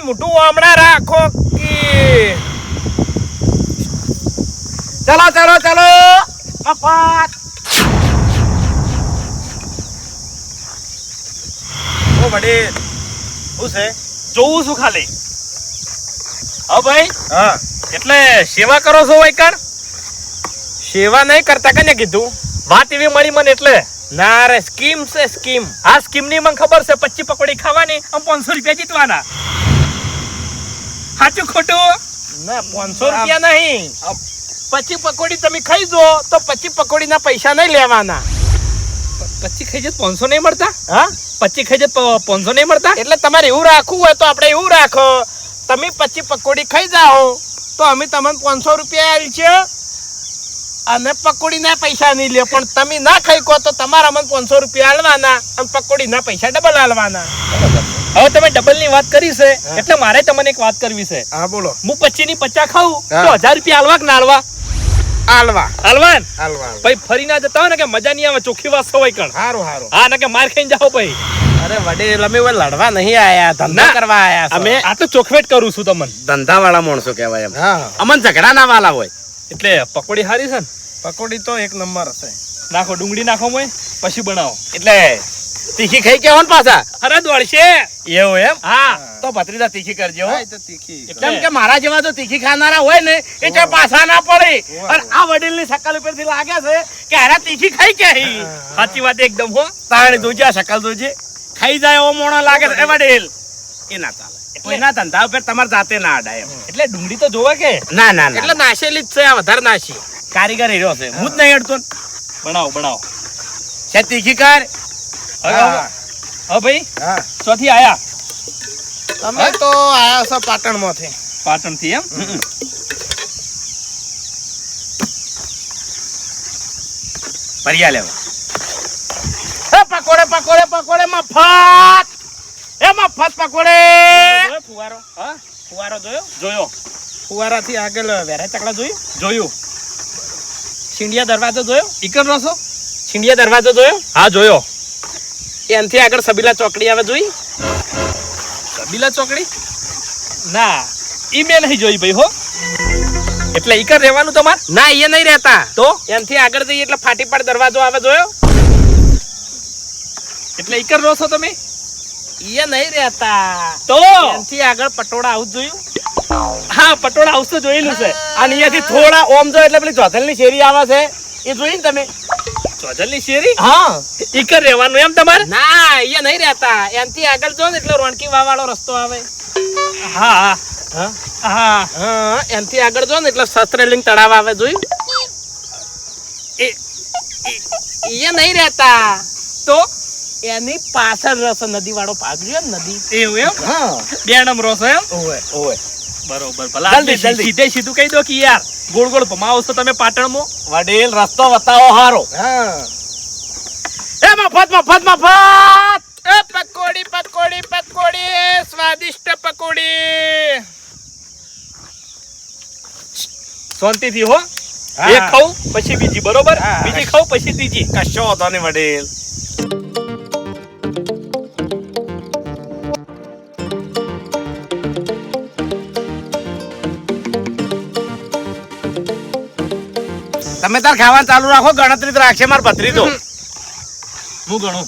પણ મોટું હમણાં રાખો કે. ચલો ચલો ચલો. મફત ઓ વડીલ શું છે? જોઉં છું ખાલી. હા ભાઈ? હા. એટલે સેવા કરો છો વૈકણ? સેવા નહીં કરતા કને કીધું? વાત એવી મળી મને એટલે. ના રે સ્કીમ છે સ્કીમ. આ સ્કીમની મને ખબર છે પચી પકોડી ખાવાની આમ પાંચસો રૂપિયા જીતવાના. સાચું ખોટું? ના પાંચસો રૂપિયા નહીં. પછી પકોડી તમે ખાઈ જો તો પચી પકોડી ના પૈસા નહીં લેવાના. પછી ખાઈ જત પાંચસો નહીં મળતા? હા? પછી ખાઈ જત પાંચસો નહીં મળતા? એટલે તમારે એવું રાખવું હોય તો આપણે એવું રાખો. તમે પછી પકોડી ખાઈ જાઓ. તો અમે તમને પાંચસો રૂપિયા આવી છે. અને પકોડી ના પૈસા નહીં લે પણ તમે ના ખાઈ કહો તો તમારા મને પાંચસો રૂપિયા આલવાના અને પકોડી ના પૈસા ડબલ આલવાના. હવે તમે ડબલની વાત કરી છે એટલે મારે તમને એક વાત કરવી છે. હા બોલો. હું પચી ની પચા ખાઉં તો હજાર રૂપિયા હાલવા કે ના હાલવા હાલવા ને? આલવા પછી ફરી ના જતા હોય ને કે મજા નહીં આવે ચોખ્ખી વાત સવાય કણ. સારું સારું હા ના કે માર ખાઈને જાઓ ભાઈ. અરે વડીલ અમે લડવા નહીં આયા ધંધા કરવા આયા અમે આ તો ચોખવેટ કરું છું તમને. ધંધા વાળા માણસો કહેવાય એમ. હા અમન ઝઘડા ના વાલા હોય. એટલે પકોડી હારી છે ને? પકોડી તો એક નંબર હશે. નાખો ડુંગળી નાખો મોય પછી બનાવો. એટલે તીખી ખાઈ કેવો પાછા? અરે દોડશે. એવું એમ? હા. તો ભત્રીજા તીખી કરજો હો. તો તીખી. કેમ કે મારા જેવા તો તીખી ખાનારા હોય ને એ ચા પાછા ના પડે. અને આ વડીલની સકાલ ઉપરથી લાગે છે કે અરે તીખી ખાઈ કે સાચી વાત એકદમ હો. તાણ જોજે આ શકલ જોજે ખાઈ જાય એવો મોણો લાગે છે. વડીલ એ ના ચાલે. એટલે એના ધંધા ઉપર તમારે જાતે ના અડાય એટલે ડુંગળી તો જોવે કે? ના ના એટલે નાશેલી જ છે આ વધારે નાશી કારીગર હીરો છે. હું જ નહીં અડતો. બનાવો બનાવો. છે તીખી કર. હવે ભાઈ હા. ચોથી આયા. અમે તો આયા છો પાટણમાંથી પાટણથી એમ ભરિયા લેવા. પકોડે પકોડે પકોડે મફત એ મફત પકોડે. ફુવારો. હા? ફુવારો જોયો? જોયો. ફુવારા થી આગળ વેરા ચકડા જોયું? જોયું. સિંડિયા દરવાજો જોયો? ઈકર રસો? સિંડિયા દરવાજો જોયો? હા જોયો. એનથી આગળ સબીલા ચોકડી આવે જોઈ? સબીલા ચોકડી? ના ઈ મેં નહીં જોઈ ભાઈ હો. એટલે ઈકર રહેવાનું તમાર? ના એ નહીં રહેતા. તો? એનથી આગળ જઈએ એટલે ફાટીપાડ દરવાજો આવે જોયો? એટલે ઈકર રહો છો તમે? એ નહીં રહેતા. તો? એનથી આગળ પટોળા આવું જોયું. હા પટોળા હાઉસ તો જોયેલું છે. અને અહીંયાથી થોડા ઓમ જો એટલે પેલી ચોથલની શેરી આવે છે. એ જોઈ ને તમે? ચોજલની શેરી? હા. ઈકર રહેવાનું એમ તમારે? ના એ નહીં રહેતા. એનથી આગળ જો ને એટલે રોણકી વાળો રસ્તો આવે. હા. હા. હા. હા હા એનથી આગળ જો ને એટલે શસ્ત્રલિંગ તળાવ આવે જોયું. એ એ. નહીં રહેતા. તો એની પાછળ રસ નદી વાળો ભાગ રહ્યો નદી. એવું એમ? હા. બે રસ એમ? ઓવે ઓય બરોબર. ભલા જલ્દી, જલ્દી. સીધે સીધું કહી દો કે યાર ગોળ ગોળ ભમાવો છો તમે પાટણમાં? વડીલ રસ્તો બતાવો હારો. હા. એ મફત મફત મફત! એ પકોડી પકોડી પકોડી સ્વાદિષ્ટ પકોડી. શાંતિથી હો. હા. એક ખાઉં પછી બીજી બરોબર. બીજી ખાઉં પછી ત્રીજી. કશો હતો ને વડીલ. તમે તાર ખાવાનું ચાલુ રાખો ગણતરી રાખશે માર ભત્રી તો હું ગણું?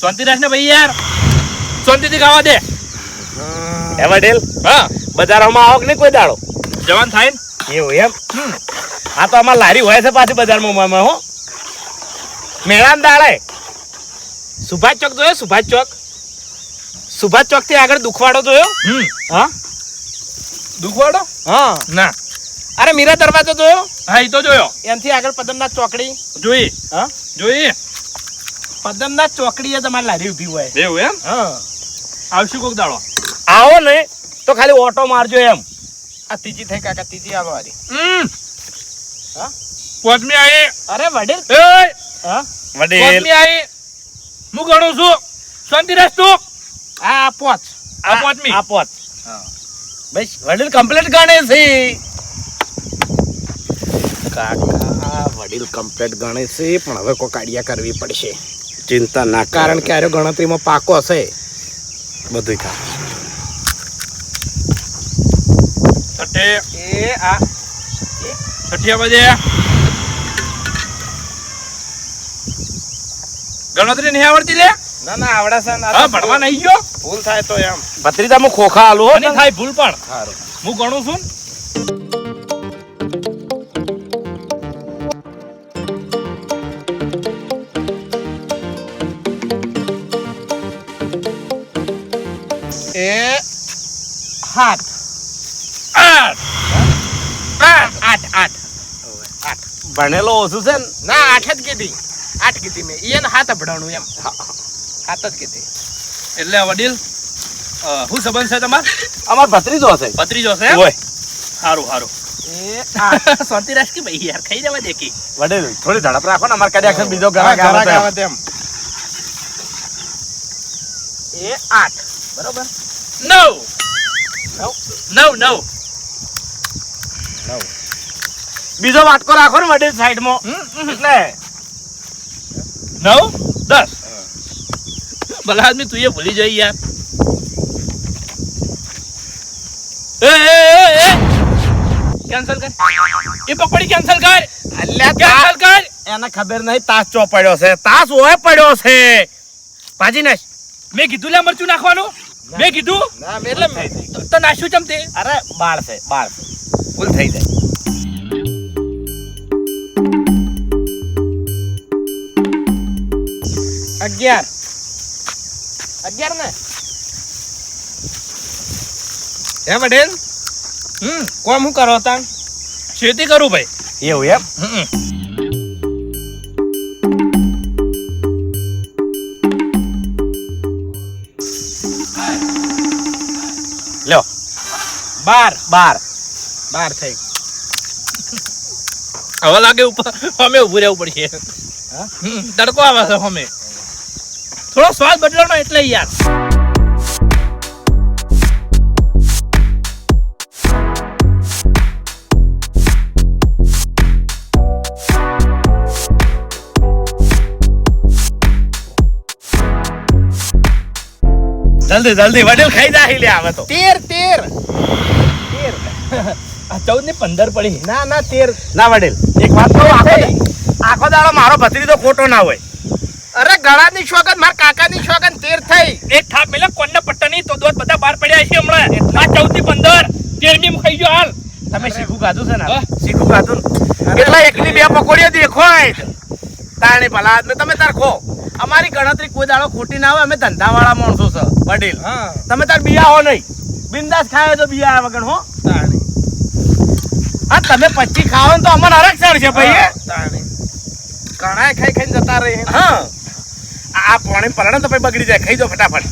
શાંતિ રાખ ને ભાઈ યાર. શાંતિથી ખાવા દે. હે વડીલ હા. બજારોમાં આવો કે નહીં કોઈ દાડો? જવાન થાય ને? એવું એમ? આ તો અમાર લારી હોય છે પાછી બજારમાં હો. મેળામ દાડે. સુભાષ ચોક જોયો સુભાષ ચોક? સુભાષ ચોકથી આગળ દુખવાડો જોયો? હમ. હા? દુખવાડો? હા. ના. અરે મીરા દરવાજો જોયો? હા એ તો જોયો. એનથી આગળ પદમનાથ ચોકડી. જોઈ. હા? જોઈ. પદમનાથ ચોકડીએ તમારે લારી ઊભી હોય. એવું એમ? હા. આવશું કોક દાડો. આવો ને તો ખાલી ઓટો મારજો એમ. આ ત્રીજી થઈ કાકા ત્રીજી આવો વાળી હમ. હા? પદમી આવી અરે વડીલ. એ હા? વડીલ. પોચમી આવી હું ગણું છું. શાંતિ રાખ તું. આ પોચ. આ પોચમી. આ પોત ભાઈ વડીલ કમ્પ્લેટ ગણે છે. કાકા વડીલ કમ્પ્લેટ ગણે છે પણ હવે કોઈ કાઢિયા કરવી પડશે. ચિંતા ના કારણ કે આરો ગણતરીમાં પાકો હશે. બધું ખા. છઠે એ આ છઠ્ઠિયા બજે. ગણતરી નહીં આવડતી લે? ના ના આવડે છે હા ભણવા નહીં ગયો? ભૂલ થાય તો એમ. ભત્રીજા હું ખોખા આલું હો થાય ભૂલ પણ. સારું હું ગણું છું એ હાથ. આઠ. આઠ આઠ આઠ. ભણેલો ઓછું છે ને? ના આઠ જ કીધી. આઠ કીધી મેં. એને હાથ અભડાણું એમ. હાથ જ કીધી. એટલે વડીલ શું સંબંધ છે તમાર? અમાર ભત્રીજો હશે. ભત્રીજો છે હોય. સારું સારું એ આઠ શાંતિ રાખ કે ભાઈ યાર ખાઈ જવા દેખી વડીલ થોડી ઝડપ રાખો ને અમાર કદાચ બીજો તેમ એ આઠ. બરોબર? નવ. નવ. નવ બીજો વાટકો રાખો ને વડીલ સાઈડમાં. એટલે. નવ? દસ. ભલા આદમી તું એ ભૂલી જઈ યાર. એ એ એ, એ કેન્સલ કર. એ પકોડી કેન્સલ કર. અલ્યા કેન્સલ કર. એને ખબર નહીં તાસ ચો પડ્યો છે. તાસ ઓય પડ્યો છે. ભાજી નાશ મેં કીધું લે મરચું નાખવાનું. મેં કીધું? ના મેં એટલે તો- ચમ ચમતે અરે બાળ છે બાળ છે. ભૂલ થઈ જાય. અગિયાર. અગિયાર ને. હે પટેલ હમ. કોમ હું કરો તા ખેતી કરું ભાઈ. એવું એમ? હમ. લ્યો. બાર. બાર. બાર થઈ. હવે લાગે ઉપર અમે ઉભું રહેવું પડશે. તડકો આવે છે અમે. થોડો સ્વાદ બદલાનો એટલે યાર. જલ્દી જલ્દી વડીલ ખાઈ જાય લે આવે તો. તેર તેર. તેર આ ચૌદ ને પંદર પડી. ના ના તેર. ના વડીલ. એક વાત કહું આખો આખો દાડો મારો ભત્રીજો ખોટો ના હોય. અરે ગળાની શોગન મારા કાકાની શોગન તેર થઈ. એક થાપ મેલે કોનના પટ્ટા નહીં તો દોત બધા બહાર પડ્યા છે હમણાં. આ ચૌદથી પંદર. તેરમી માં ખાઈ ગયો હાલ. તમે શીખું ખાધું છે ને? હા? શીખું ખાધું ને? એટલે એકલી બે પકોડીઓ દેખો તાણી ભલા આદમી તમે તાર ખો. અમારી ગણતરી કોઈ દાડો ખોટી ના આવે અમે ધંધાવાળા માણસો છે વડીલ. હા. તમે તાર બિયા હો નહીં. બિંદાસ ખાયો તો બિયા વગર હો. તાણી. હા તમે પચી ખાઓ ને તો અમને આરક્ષણ છે ભાઈ ઘણા ખાઈ ખાઈને જતા રહી. હા. આ પાણી પલણે તો પછી બગડી જાય. ખાઈ દો ફટાફટ.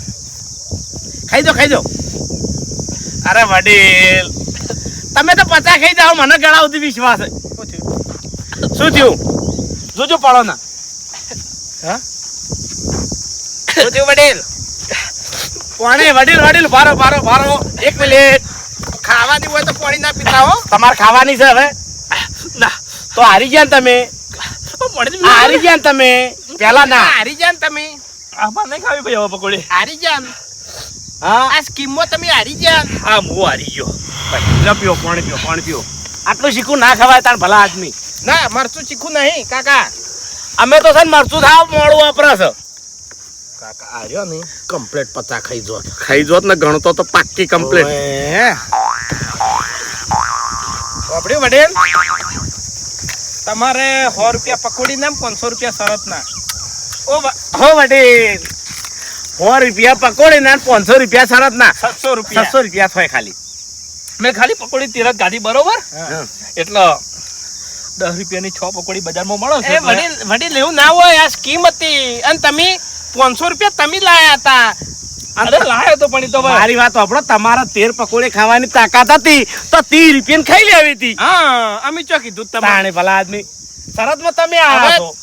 ખાઈ દો ખાઈ દો અરે વડીલ. તમે તો પચા ખાઈ જાઓ મને ગળા સુધી વિશ્વાસ શું થયું? જોજો પડો ના હા? શું થયું વડીલ? પાણી વડીલ વડીલ ભારો ભારો ભારો. એક મિનિટ. ખાવાની હોય તો પાણી ના પીતા હો. તમારે ખાવાની છે હવે? ના. તો હારી ગયા ને તમે? હારી ગયા ને તમે? પેલા ના હારી જાન તમે. આમાં નહીં ખાવી ભાઈ હવે પકોડી. હારી જાન હા. આ સ્કીમમાં તમે હારી જાન હા હું હારી ગયો. ભાઈ પીઓ પાણી પીઓ પાણી પીઓ. આટલું શીખું ના ખવાય તાર ભલા આદમી. ના મરચું શીખું નહીં કાકા. અમે તો છે ને મરચું થાવ મોડું વાપરા છે. કાકા આર્યો ને કમ્પ્લેટ પતા ખાઈ જોત. ખાઈ જોત ને ગણતો તો પાક્કી કમ્પ્લેટ આપડે વડેલ તમારે સો રૂપિયા પકોડી ના પાંચસો રૂપિયા શરત ના ઓ હો વડીલ. સો રૂપિયા પકોડી ના પાંચસો રૂપિયા શરત ના સાતસો રૂપિયા. સાતસો રૂપિયા થાય ખાલી. મેં ખાલી પકોડી તિરત ગાધી બરોબર? હા. એટલે દસ રૂપિયાની છ પકોડી બજારમાં મળો છે વડીલ વડીલ એવું ના હોય આ સ્કીમ હતી. અને તમે પાંચસો રૂપિયા તમે લાયા હતા. અરે લાયો તો પણ તો ભાઈ. મારી વાત આપણો તમારા તેર પકોડે ખાવાની તાકાત હતી તો તી રૂપિયા ખાઈ લેવી હતી. હા અમે ચો કીધું તમે. તાણે ભલા આદમી. શરતમાં તમે આવ્યા તો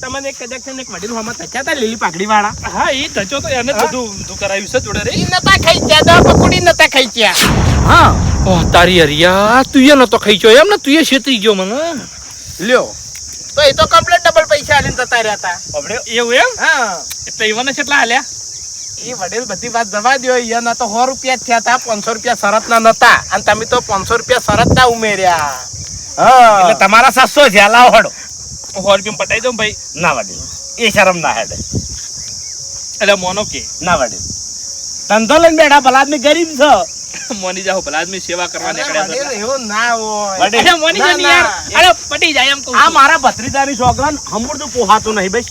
તમને એક કદાચ છે ને એક વડીલ હોમાં તચ્યા હતા લીલી પાકડી વાળા હા એ તચો તો એને બધું બધું કરાવ્યું છે જોડે રે. નતા ખાઈ ગયા દા પકોડી નતા ખાઈ ગયા હા. ઓહ તારી હરિયા તું એ નતો ખાઈ ગયો એમ ને તું એ છેતરી ગયો મને. લ્યો. તો એ તો કમ્પ્લેટ ડબલ પૈસા આલીને જતા રહ્યા હતા. એવું એમ? હા. એટલે ઈવન કેટલા હાલ્યા એ વડીલ બધી વાત જવા દો અહીંયા તો સો રૂપિયા જ થયા હતા પાંચસો રૂપિયા શરતના નતા. અને તમે તો પાંચસો રૂપિયા શરતના ઉમેર્યા. હા. એટલે તમારા સાતસો છે લાવો હડો સો રૂપિયા પટાઈ દઉં ભાઈ? ના વડીલ. એ શરમ ના હેડે. એટલે મોનો કે. ના વડીલ. ધંધો લઈને બેઠા ભલા આદમી ગરીબ છો. મોની જાઓ ભલાદમી સેવા કરવા નીકળ્યા એવું ના હોય. અરે મોની યાર. અરે પટી જાય એમ કહું આ. મારા ભત્રીજાની છોકરાને હંભળતું પોહાતું નહીં ભાઈ.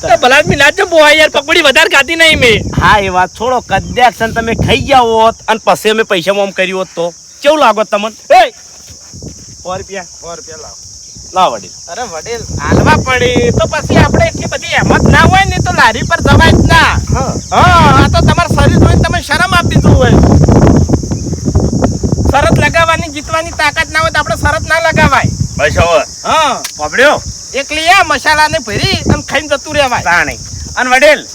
ભલા મી નાચો બોહાય યાર પકોડી વધારે ખાધી નહીં મેં. હા એ વાત છોડો. કદ્યાક સન તમે ખાઈ ગયા હોત અને પછી અમે પૈસા મોમ કર્યું હોત તો. કેવું લાગો તમને? એ સો રૂપિયા. સો રૂપિયા લાવો. લાવ વડીલ. અરે વડીલ હાલવા પડી. તો પછી આપણે એટલી બધી હેમત ના હોય ને તો લારી પર જવાય જ ના. હા. હા આ તો તમારું શરીર જોઈને તમે શરમ આપી દીધું હોય. શરત જીતવાની તાકાત ના હોય તો આપણે શરત ના લગાવાય. બસ હવે હા. પકડ્યો એકલી આ મસાલાને ભરી અને ખાઈને જતું રહેવાય. તાણી અને વડીલ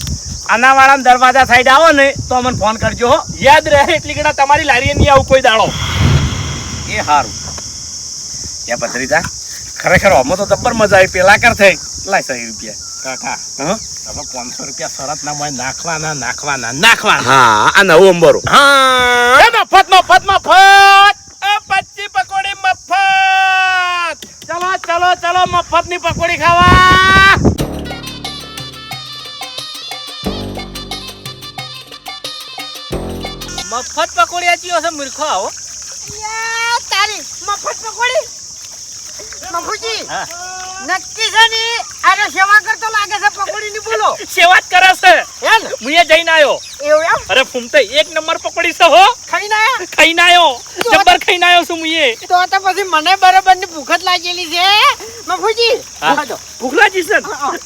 આનાવાળા દરવાજા સાઈડ આવો ને તો અમને ફોન કરજો યાદ રહે એટલી ગણા તમારી લારીએ નહીં આવું કોઈ દાડો. એ સારું એ પથરીતા ખરેખર આમાં તો જબ્બર મજા આવી. પેલા કર થઈ. લાય સહી રૂપિયા. કાકા હા? તમે પાંચસો રૂપિયા શરત ના હોય નાખવાના નાખવાના નાખવાના. હા આ નવું અંબરો. હા મફત મફત મફત એ પચ્ચી પકોડી મફત ચલો ચલો ચલો મફતની પકોડી ખાવા. મફત પકોડી આચી હશે મૂર્ખો આવો. તારી મફત પકોડી? મફુજી નક્કી છે ને અરે સેવા કરતો લાગે છે પકોડી ની બોલો સેવા જ કરે છે હે ને હું જઈને આવ્યો એવું અરે ફૂમતે એક નંબર પકોડી છે હો. ખાઈ ના ખાઈ ખાઈને આવ્યો જબ્બર ખાઈને આવ્યો છું હું તો તો પછી મને બરાબરની ભૂખ જ લાગેલી છે મફુજી. ભૂખ લાગી છે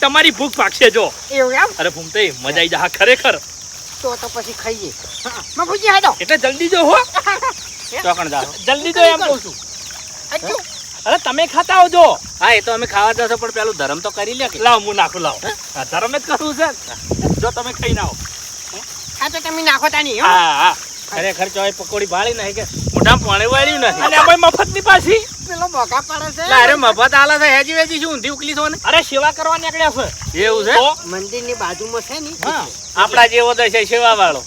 તમારી ભૂખ પાકશે જો. એવું એમ? અરે ભૂમતે મજા આવી જા. ખરેખર. તો તો પછી ખાઈએ. હા. મફુજી હાડો એટલે જલ્દી જો હો. ચોકણ જા જલ્દી જો એમ કહું છું. અરે તમે ખાતા આવજો હા એ તો અમે ખાવા જશો પણ પેલું ધરમ તો કરી લે લાવ હું નાખું લાવ. ધરમ જ કરવું છે જો તમે ખાઈ આવો હા. તો તમે નાખો તા નહીં હા હા. ખરેખર ચોય પકોડી ભાળી નહીં કે મોઢા પાણી વાળ્યું અને અમે મફતની પાછી? પેલો બોગા પડે છે. અરે મફત આલે છે હેજી વેજી શું ઊંધી ઉકલી છો ને? અરે સેવા કરવા નીકળ્યા છે. એવું છે? મંદિરની બાજુમાં છે ને? આપડા જેવો છે સેવા વાળો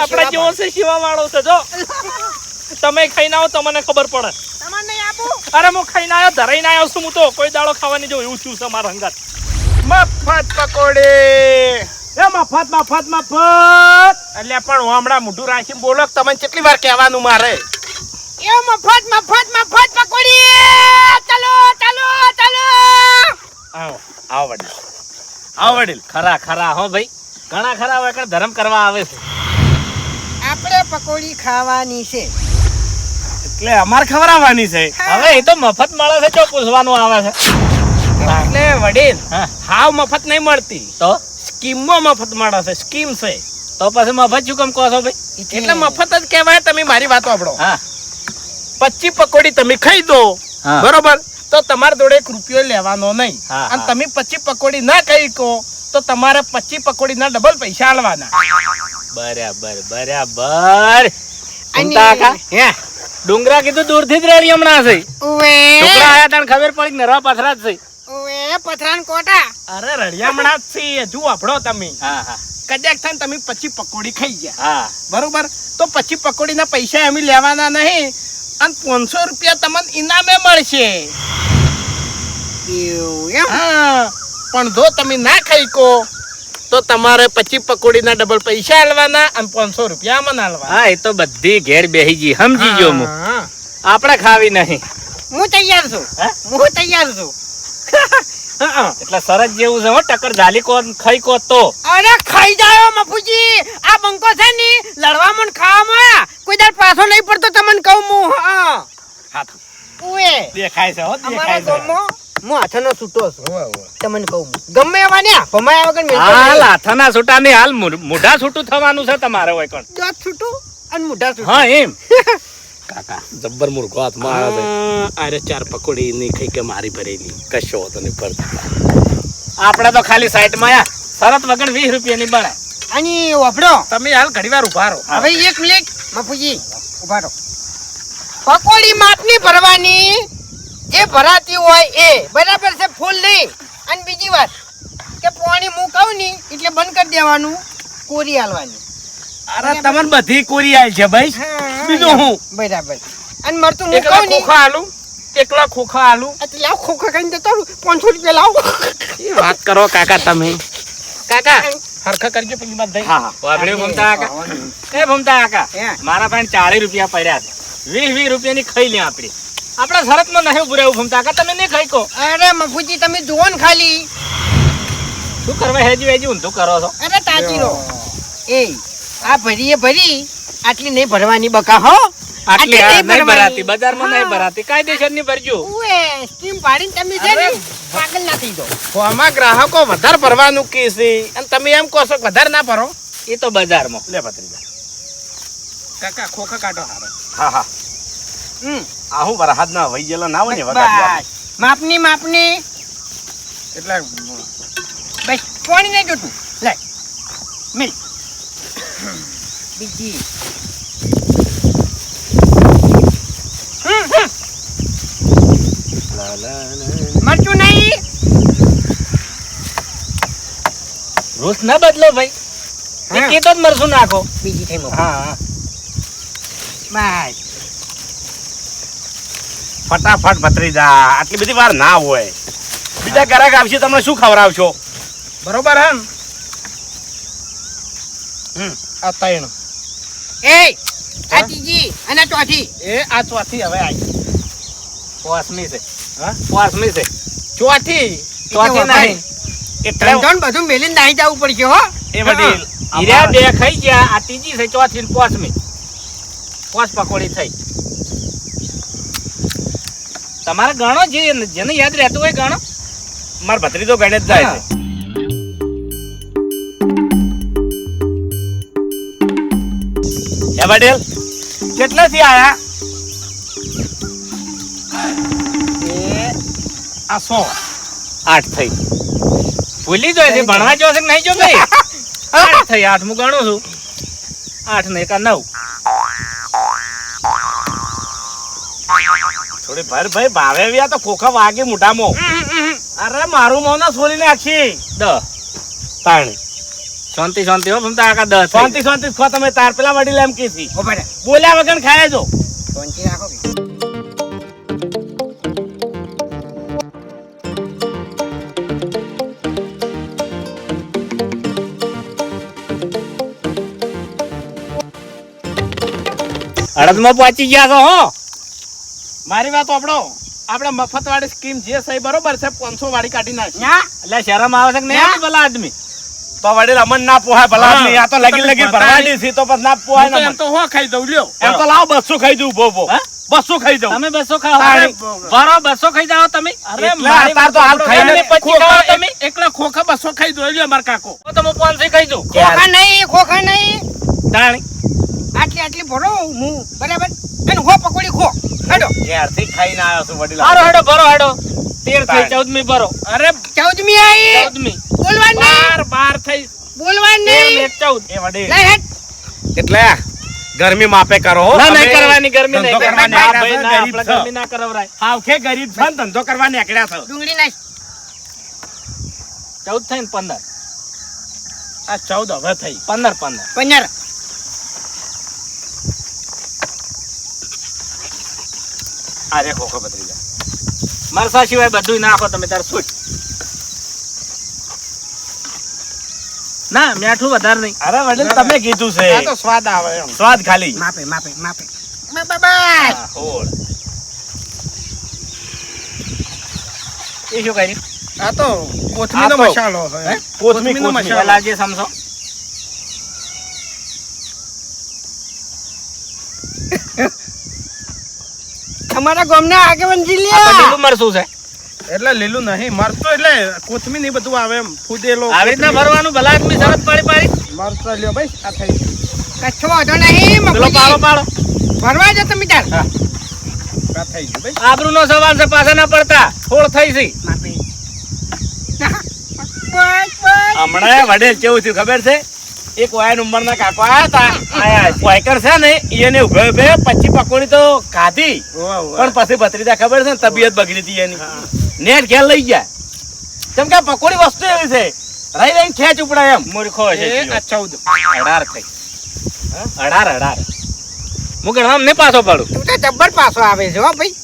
આપડા જેવો છે સેવા વાળો છે જો. તમે ખાઈને આવો તો મને ખબર પડે. આપું? અરે હું ખાઈને આવ્યો ધરાઈને આવ્યો છું હું તો. કોઈ દાડો ખાવાની જો એવું છું છે મારા હંગાત. મફત પકોડી! એ મફત મફત મફત એટલે પણ હું હમણાં મોઢું રાખીને બોલો કે તમને કેટલી વાર કહેવાનું મારે? એ મફત મફત મફત પકોડી. ચાલો ચાલો ચાલો. આવો આવો વડીલ. આવો વડીલ. ખરા ખરા હો ભાઈ. ઘણા ખરા હોય કે ધર્મ કરવા આવે છે. આપણે પકોડી ખાવાની છે. એટલે અમારે ખવડાવવાની છે. હવે એ તો મફત મળે છે જો પૂછવાનું આવે છે. એટલે વડીલ હા. હાવ મફત નહીં મળતી. તો? સ્કીમમાં મફત મળે છે સ્કીમ છે. તો પછી મફત શું કેમ કહો છો ભાઈ? એટલે મફત જ કહેવાય તમે મારી વાત સાંભળો. હા. પચી પકોડી તમે ખાઈ દો. બરોબર? તો તમારા જોડે એક રૂપિયો લેવાનો નહીં. અને તમે પચી પકોડી ના ખાઈ કહો તો તમારે પચી પકોડીના ડબલ પૈસા આલવાના. બરાબર બરાબર. ડુંગરા કીધું દૂરથી જ રહી હમણાં છે છોકરા આયા તને ખબર પડી કે નરવા પથરા જ છે. પથરાન કોટા? અરે રળિયામણા જ છે હજુ વાપરો તમે. હા હા. કદાચ થાય તમે પછી પકોડી ખાઈ ગયા. હા. બરોબર? તો પછી પકોડીના પૈસા અમે લેવાના નહીં. અને પાંચસો રૂપિયા તમને ઇનામે મળશે. એવું એમ? હા. પણ જો તમે ના ખાઈ કો તો તમારે પછી પકોડીના ડબલ પૈસા આલવાના અને પાંચસો રૂપિયા મને આલવાના. હા એ તો બધી ઘેર બેહી ગઈ સમજી ગયો હું. આપણે ખાવી નહીં. હું તૈયાર છું. હું તૈયાર છું. એટલે સરસ જેવું છે ટક્કર ઝાલી કોત ખાઈ કોત તો. અરે ખાઈ જાયો મફુજી. આ બંકો છે ને લડવામાં ને ખાવામાં કોઈ દર પાછો નહીં પડતો તમને કહું હું હા. ઉવે દેખાય છે હો દેખાય છે. ગામમાં હું હાથનો છૂટો છું. હોવે, હોવે. તમને કહું ગમે એવા ને ભમાયા વગર હાલ હાથાના છૂટા નહીં હાલ મોઢા છૂટું થવાનું છે તમારે હોય કોણ છૂટું અને મોઢા છૂટું હા એમ. કાકા. જબ્બર મુરઘો હાથમાં આવ્યો છે. અરે ચાર પકોડી નહીં ખાઈ કે મારી ભરેલી. કશો હતો નહીં પર આપણે તો ખાલી સાઈડમાં આયા શરત વગર વીસ રૂપિયાની બળે. અને વાપરો તમે હાલ ઘડી વાર ઊભા રહો. હવે એક મિનિટ. મફુજી ઊભા રહો. પકોડી માપની ભરવાની. જે ભરાતી હોય એ. બરાબર છે ફૂલ નહીં. અને બીજી વાત કે પાણી હું કહું ની એટલે બંધ કરી દેવાનું. કોરી હાલવાની. અરે તમને બધી કોરી આલ છે ભાઈ. બીજું હું. બરાબર. અને મરતું હું કહું નહીં. ખોખા આલુ? એકલા ખોખા આલુ? એટલે લાવ ખોખા ખાઈને દેતો રહું. પાંચસો રૂપિયા લાવ. વાત કરો કાકા તમે. કાકા. હરખા કરજો પેલી વાત થઈ હા હા. વાગડ્યું ભમતા કાકા. એ ભમતા કાકા મારા પાસે ચાલીસ રૂપિયા પડ્યા છે. વીસ વીસ રૂપિયાની ખાઈ લે આપડી આપણા શરતમાં નહીં ઉભું રહેવું ભમતા કાકા તમે નહીં ખાઈ કહો અરે મફુજી તમે જુઓ ને ખાલી. શું કરવા હેજી વેજી ઊંધું કરો છો? અરે તાચીરો એ. આ ભરીએ ભરી. આટલી નહીં ભરવાની બકા હો. આટલી નહીં ભરવાની. ભરાતી બજારમાં નહીં ભરાતી. કાયદેસરની ભરજો. ઉએ, સ્કીમ પાડીને તમે છે ને પાગલ ના થઈ તો આમાં ગ્રાહકો વધારે ભરવાનું કે છે? અને તમે એમ કહો છો કે વધારે ના ભરો? એ તો બજારમાં. લે ભત્રીજા. કાકા ખોખા કાઢો હારો. હા હા. હમ. આ હું ના વહી ગયેલો ના હોય ને વરસાદ માપની માપની. એટલે બસ પાણી નહીં જોતું. લે મિલ. બીજી. મરચું નહીં. રોજ ના બદલો ભાઈ. હા. એ તો જ મરસું નાખો. બીજી થઈ હા બાય. ફટાફટ ભત્રીજા આટલી બધી વાર ના હોય. બીજા ગ્રાહક આવશે તમને શું ખવડાવશો? બરોબર હે. આ ત્રણ એ આ ત્રીજી અને ચોથી. એ આ ચોથી હવે આવી પોસમી છે. હા? પોસમી છે. ચોથી? ચોથી નહીં. એટલે ત્રણ બધું મેલીને નાહી જવું પડશે હો. એ બધી હીરા બે ખાઈ ગયા આ ત્રીજી છે ચોથી ને પોસમી. પોસ પકોડી થઈ. તમારે ગણો જે જેને યાદ રહેતું હોય ગણો. મારા ભત્રી તો ગણે જ જાય છે. હે વડીલ કેટલાથી આયા? આ સો. આઠ થઈ. ભૂલી જાય છે ભણવા જો છે નહીં જો ભાઈ? આઠ થઈ આઠ હું ગણું છું. આઠ ને એકા નવ. થોડી ભર ભાઈ ભાવે આવ્યા તો ખોખા વાગે મોઢામાં. અરે મારું મોના છોડી નાખશી દસ તાણી. શાંતિ શાંતિ હો ભમતા આકા દસ. શાંતિ શાંતિ ખો તમે તાર પેલા વડી લેમ કીધી. ઓ બેટા બોલ્યા વગર ખાય જો. શાંતિ રાખો. અડદમાં પહોંચી ગયા છો હો? મારી વાત આપણો આપણે મફત વાળી સ્કીમ જે સહી બરોબર છે પાંચસો વાળી કાઢી નાખી. એટલે શરમ આવે છે ને નહીં ભલા આદમી? તો વડીલ અમન ના પોહાય ભલા નહીં આ તો લગી લગી ભરવાની છે તો પછી ના પોહાય એમ તો હો ખાઈ દઉં લ્યો. એમ તો લાવ બસો ખાઈ દઉં ઊભો બસો ખાઈ દઉં. તમે બસો ખાઓ. ભરો બસો ખાઈ જાઓ તમે. અરે એટલે તો હાલ ખાઈને પછી ખાઓ ખોખા તમે. એકલા ખોખા બસો ખાઈ દો લ્યો મારા કાકો. તો તમે પાંચસો ખાઈ દઉં. ખોખા નહીં ખોખા નહીં. આટલી આટલી ભરો હું બરાબર. અને હો પકોડી ખો. હેડો. ક્યારથી ખાઈને આવ્યો છું વડીલ. હારો હેડો ભરો હેડો. તેર થઈ. ચૌદમી ભરો. અરે ચૌદમી આવી ચૌદમી. બોલવાનું. નહીં બાર બાર થઈ. બોલવાનું. ચૌદ. એ વડીલ. એટલે ગરમી માપે કરો હો. ના નહીં કરવાની ગરમી નહીં. ધંધો કરવાની કરવા ભાઈ ના આપણે ગરમી ના કરાવરાય. હાવખે ગરીબ છે ધંધો કરવા નીકળ્યા છો. ડુંગળી નહીં ચૌદ થઈ ને પંદર. આ ચૌદ હવે થઈ. પંદર પંદર. પંદર. આ રે ખોખો જાય મરસા સિવાય બધું નાખો તમે તાર છૂટ ના મીઠું વધારે નહીં. અરે વડીલ તમે કીધું છે. આ તો સ્વાદ આવે એમ. સ્વાદ ખાલી. માપે માપે માપે. એ શું કરી આ તો કોથમીનો મસાલો છે હે? કોથમીનો મસાલો. લાગે સમજો? તમારા ગામના આગેવાન આ તો લીલું મરસું છે. એટલે લીલું નહીં મરચો એટલે કોથમીર ને બધું આવે એમ ફૂદેલો આવી રીતના ભરવાનું ભલા આદમી સરત પાડી પાડી. મરચો લ્યો ભાઈ આ થઈ કચ્છો વાંધો નહીં મગલો પાડો. પાડો. ભરવા જો તમે તાર આ થઈ ગયું ભાઈ. આબરૂ નો સવાલ છે પાછા ના પડતા. થોડ થઈ છે. માપે બસ બસ હમણાં વડેલ કેવું થયું ખબર છે? એક વાયન ઉંમરના કાકો આયા હતા. આયા વાયકર છે ને એને ઉભે ઉભે પચી પકોડી તો ખાધી. પણ પછી ભત્રીજા ખબર છે ને તબિયત બગડી હતી એની. નેટ ઘેર લઈ ગયા. કેમ કે પકોડી વસ્તુ એવી છે. રહી રહી ખેંચ ઉપડાય એમ. મૂર્ખો છે ચૌદ. અઢાર થઈ. અઢાર અઢાર. હું ગણવા નહીં પાછો પડું. તું તો જબ્બર પાછો આવે છે હો ભાઈ.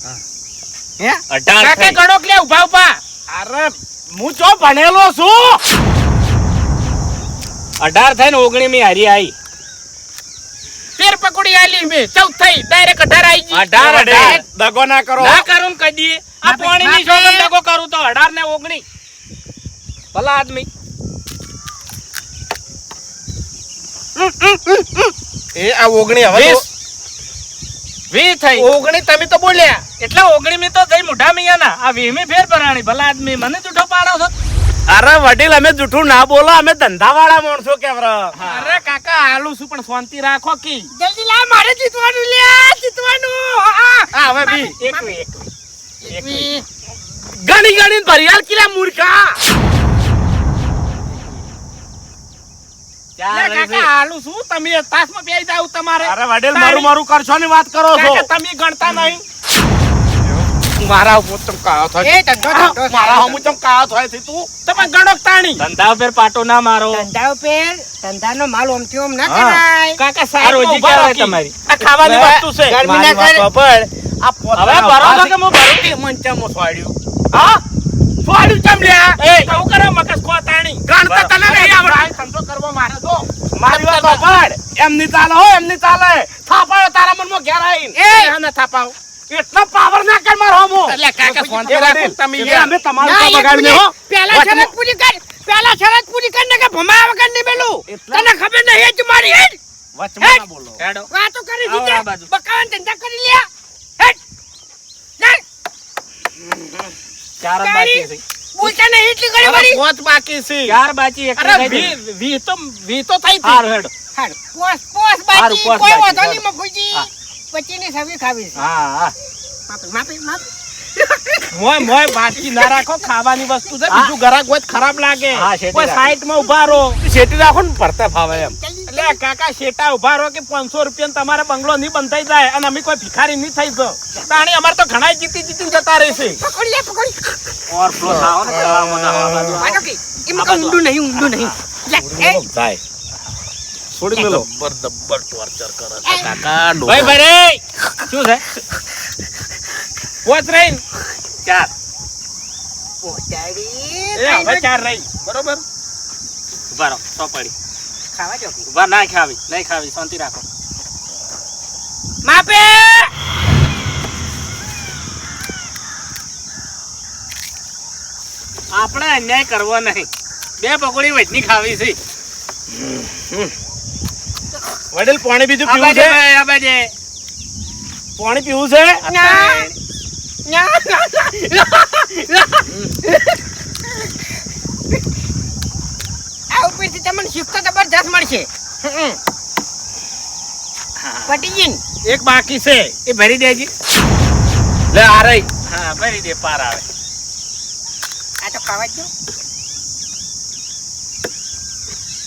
હે. અઢાર કાકા ગણો કે ઊભા ઊભા. અરે હું જો ભણેલો છું? અઢાર થાય ને ઓગણી મી હારી આવી તેર પકોડી આલી મેં ચૌદ થઈ. ડાયરેક્ટ અઢાર આવી ગઈ. અઢાર અઢાર. દગો ના કરો. ના કરું ને દઈએ આ પાણી ની. શોધન દગો કરું તો અઢાર ને ઓગણી. ભલા આદમી. એ આ ઓગણી હવે વીસ. થઈ. ઓગણી તમે તો બોલ્યા. એટલે ઓગણી મી તો થઈ મુઢા મિયા ના આ વીમી ફેર ભરાણી ભલા આદમી મને તું પાડો છો. અરે વડીલ અમે જૂઠું ના બોલો અમે ધંધા વાળા માણસો કેવર. અરે કાકા આલુ છું પણ શાંતિ રાખો કી. જલ્દી લા મારે જીતવાનું લે જીતવાનું. હા. હવે બી. એક એક ગણી ગણી ભરિયાલ કિલા મૂર્ખા. તમે તાસમાં કાકા આલુ છું. તમે તાસમાં બેસી જાવ તમારે. અરે વડીલ મારું મારું કરશો ની વાત કરો છો? તમે ગણતા નહીં. મારા હું તમ કાળો થાય એ ધંધો ધંધો મારા હું કાળો થાય છે તું. તમે ગણક તાણી. ધંધા ઉપર પાટો ના મારો. ધંધા ઉપર ધંધાનો માલ ઓમથી ઓમ ના કરાય. કાકા સારો જી રાખી. તમારી. આ ખાવાની વસ્તુ છે. ગરમી ના કરે. પણ આ પોતા હવે ભરો તો કે મો ભરું? મંચામાં સોડ્યું. હા? સોડ્યું ચમ લે એ. કહું કરે મકસ કો તાણી? ગણતા તને નહીં આવડે. ધંધો કરવો મારે તો. મારી વાત સાંભળ. એમની ચાલે હો એમની ચાલે. થાપાયો તારા મનમાં ઘેર આઈને. એ. હા ના થાપાવ એટલો પાવર ના કર મારો હમો. એટલે કાકા ફોન પર રાખો તમે એ અમે તમારું કામ એક હો. પહેલા શરત પૂરી કર પહેલા શરત પૂરી કર ને કે ભમા વગરની બેલું તને ખબર નહીં જ મારી હેડ. વચમાં ના બોલો. હેડો. વાતો કરી દીધે. બકાવાન ધંધા કરી લ્યા. હેડ. ચાલ ચાર બાકી છે. બોલતા નહીં એટલી કરી મારી. પોચ બાકી છે. ચાર બાકી એક અરે વી તો વી તો થઈ હતી. હારું હેડો. હાડ પોસ પોસ બાકી કોઈ વાંધો નહીં હારું. મફુજી હા. પચીની સવી ખાવી છે. હા હા. માપી માપી માપી મોય મોય બાકી ના રાખો ખાવાની વસ્તુ છે બીજું ગરાક હોય ખરાબ લાગે. કોઈ. સાઈડમાં ઊભા રહો શેટી રાખો ને ભરતા ફાવે એમ. એટલે કાકા શેટા ઊભા રહો કે પાંચસો રૂપિયા તમારે બંગલો નહીં બંધાઈ જાય અને અમે કોઈ ભિખારી નહીં થઈ જાવ તાણી અમારે તો ઘણા જીતી જીતી જતા રહેશે પકડી લે પકડી ઓર ફ્લો થાઓ ને તળાવમાં મને ઊંડું નહીં ઊંડું નહીં. લે, એ, જાય છોડી મેલો. છે. કાકા ભાઈ ભાઈ રે! શું છે? પોચ રહી ચાર. પોતાડી એ હવે ચાર રહી. બરોબર? ઊભા રહો સો પડી. ખાવા જો. ઊભા ના ખાવી નહીં ખાવી શાંતિ રાખો. માપે! આપણે અન્યાય કરવો નહીં. બે પકોડી વચની ખાવી છે. વડીલ પાણી બીજું પીવું છે. પાણી પીવું છે? આ ઉપરથી તમને શીખતો જબરજસ્ત મળશે. હમ. હા. પટીજી એક બાકી છે. એ ભરી દેજી. લે આ રહી. હા ભરી દે પાર આવે. આ તો ખાવા જ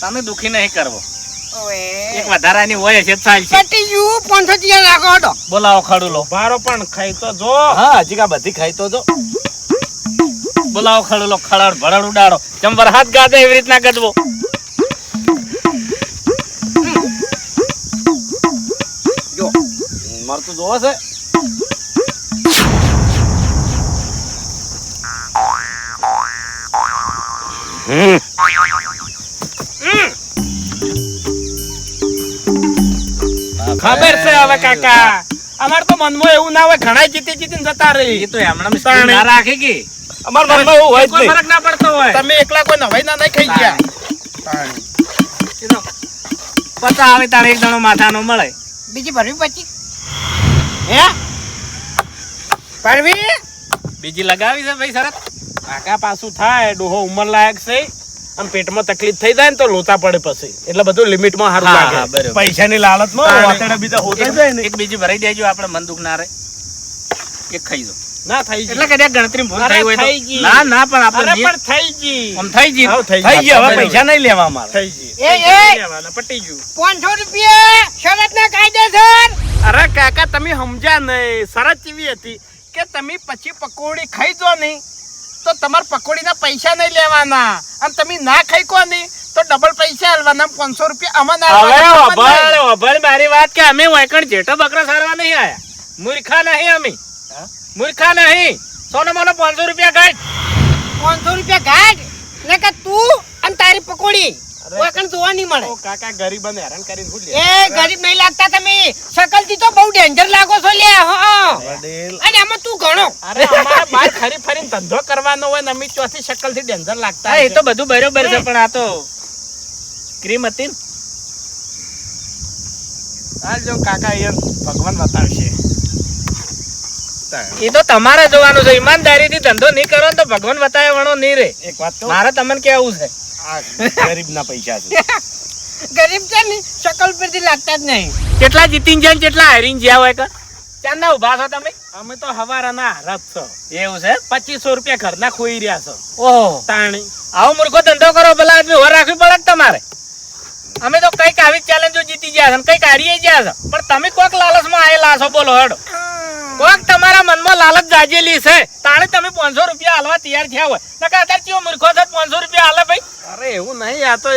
તમે દુખી નહીં કરવો. એક વધારાની હોય છે ચાલશે પટીયું 500 ટીયા રાખો હતો. બોલાવો ખડુલો. ભારો પણ ખાઈ તો જો. હા જીગા બધી ખાઈ તો જો. બોલાવો ખડુલો ખળડ ભરડ ઉડાડો. જેમ વરસાદ ગાજે એવી રીતના ગજવો. મારે તો જોવો છે. ખબર છે હવે કાકા. અમાર તો મનમાં એવું ના હોય ઘણા જીતી જીતીને જતા રહી. એ તો એમણે ના રાખે કે? અમાર મનમાં એવું હોય કોઈ ફરક ના પડતો હોય. તમે એકલા કોઈ નવાઈ ના નહીં ખાઈ ગયા. પચા આવે તારે એક જણો માથાનો મળે. બીજી ભરવી પછી? હે? ભરવી? બીજી લગાવી છે ભાઈ શરત. કાકા પાછું થાય ડોહો ઉંમર લાયક છે. આમ પેટમાં તકલીફ થઈ જાય ને તો લોતા પડે પછી. એટલે બધું લિમિટમાં સારું લાગે. પૈસાની લાલચમાં. વાતડા બીજા હોતા જાય ને. એક બીજી ભરાઈ દેજો આપણે મન દુખ ના રહે. એક ખાઈ દો ના થઈ એટલે કદાચ ગણતરી ભૂલ અરે થઈ હોય તો ના ના પણ આપણે પણ થઈ ગઈ. આમ થઈ ગઈ. થઈ થઈ હવે પૈસા નહીં લેવા મારે. થઈ ગઈ. એ, એ. પટી ગયું. 500 રૂપિયા શરતના કાયદેસર! અરે કાકા તમે સમજ્યા નહીં. શરત એવી હતી કે તમે પછી પકોડી ખાઈ દો નહીં. તો તમારે પકોડીના પૈસા નહીં લેવાના. અને તમે ના ખાઈ કો નહીં તો ડબલ પૈસા આલવાના પાંચસો રૂપિયા આમાં ના હવે આલવાના, તમને અભળ નહીં. અભળ મારી વાત કે અમે વાંકણ જેઠો બકરા સારવા નહીં આયા. મૂર્ખા નહીં અમે. મૂર્ખા નહીં. સોનો મોનો પાંચસો રૂપિયા કાઢ પાંચસો રૂપિયા ગાઢ ને કે તું અને તારી પકોડી. કોઈ જોવા નહીં મળે. ઓ કાકા ગરીબોને હેરાન કરીને શું લે? એ ગરીબ નહીં લાગતા તમે. શકલથી તો બહુ ડેન્જર લાગો છો લે અને આમાં તું ઘણો. અરે અમારે બહાર ફરી ફરીને ધંધો કરવાનો હોય ને અમે ચોથી શકલથી ડેન્જર લાગતા એ તો બધું બરોબર છે પણ આ તો ક્રીમ હતી ને. જો કાકા એ ભગવાન બતાવશે. એ તો તમારે જોવાનું છે ઈમાનદારીથી ધંધો નહીં કરો તો ભગવાન બતાવે વણો નહીં રે. એક વાત મારે તમને કેવું છે. આ ગરીબના પૈસા છે. ગરીબ છે ને શકલ પરથી લાગતા જ નહીં. કેટલા જીતીને જાય કેટલા હારીને જ્યાં હોય કણ ચાંદના ઊભા છો તમે? અમે તો હવારાના હારત છો. એવું છે? પચીસો રૂપિયા ઘરના ખોઈ રહ્યા છો. ઓહો. તાણી. આવો મૂર્ખો ધંધો કરો ભલા આદમી હોર રાખવી પડે તમારે. અમે તો કંઈક આવી ચેલેન્જો જીતી ગયા છે કંઈક હારીએ ગયા છે. પણ તમે કોક લાલચમાં આયેલા છો બોલો હેડો. કોક તમારા મનમાં લાલચ જાજેલી છે. તાણે તમે પાંચસો રૂપિયા હાલવા તૈયાર થયા હોય. નકર અત્યારે ચેવો મૂર્ખો છે પાંચસો રૂપિયા હાલે ભાઈ. અરે એવું નહીં આ તો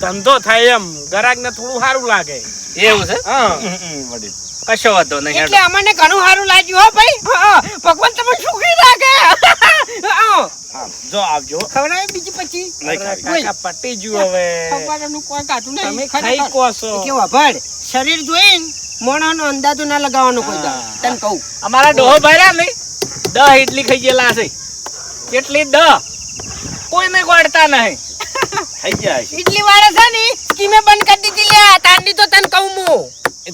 ધંધો થાય એમ. ગ્રાહક ને થોડું સારું લાગે. એવું છે? હા. વડીલ. કશો વાંધો નહીં એટલે અમને ઘણું સારું લાગ્યું હો ભાઈ. ભગવાન તમને સુખી રાખે. હા જો આવજો. ખવડાવે બીજી પછી. પટી ગયું હવે. ખવડાવવાનું કોઈ કાઢું નહીં. તમે ખાઈ કો છો એ શરીર જોઈને મોણાનો અંદાજો ના લગાવવાનો કોઈ દા તને કહું. અમારા ડોહો ભર્યા નહીં દહ ઇડલી ખાઈ ગયેલા છે. કેટલી દહ? કોઈને ગોળતા નહીં. થઈ ગયા ઇડલી વાળા છે ને સ્કીમે બંધ કરી દીધી લે તાંડી તો તને કહું હું.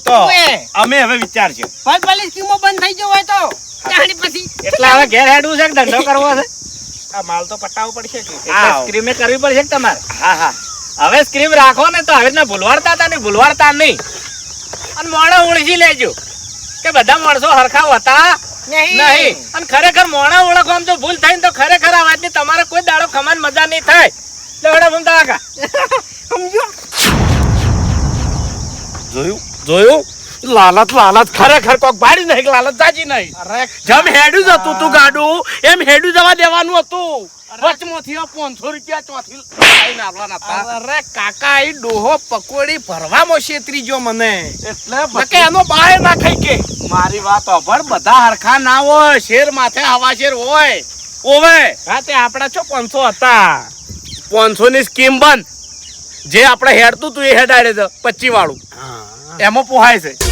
તો અમે હવે વિચાર છે ભલે ભલે સ્કીમો બંધ થઈ ગયો હોય તો. તાંડી પછી. એટલે હવે ઘેર હેડવું છે કે ધંધો કરવો છે? આ માલ તો પટાવવો પડશે કે? સ્ક્રીમે કરવી પડશે કે તમારે? હા હા. હવે સ્ક્રીમ રાખો ને તો હવે ભૂલવાડતા હતા ને ભૂલવાડતા નહીં. અને મોણા ઓળખી લેજો. કે બધા માણસો હરખા હતા નહીં. નહીં. અને ખરેખર મોણા આમ જો ભૂલ થાય ને તો ખરેખર આ વાતની તમારે કોઈ દાડો ખમાન મજા નહીં થાય. લેવડા ભૂમતા કાકા સમજો. જોયું? જોયું? લાલચ લાલચ. ખરેખર કોક ભાડી નહીં લાલચ જાજી નહીં. અરે જેમ હેડું જતું તું ગાડું એમ હેડું જવા દેવાનું હતું. વચમાંથી આ 500 રૂપિયા ચોથી લઈને આવવાના હતા. અરે કાકા એ ડોહો પકોડી ભરવામાં છેતરી જો મને. એટલે નકે એનો બાય ના ખાઈ કે. મારી વાત અભર બધા હરખા ના હોય શેર માથે હવા શેર હોય. ઓવે હા તે આપણા છો 500 હતા. પાંચસો ની સ્કીમ બંધ. જે આપણે હેડતું તું એ હેડાડે છે પચી વાળું. એમાં પોહાય છે.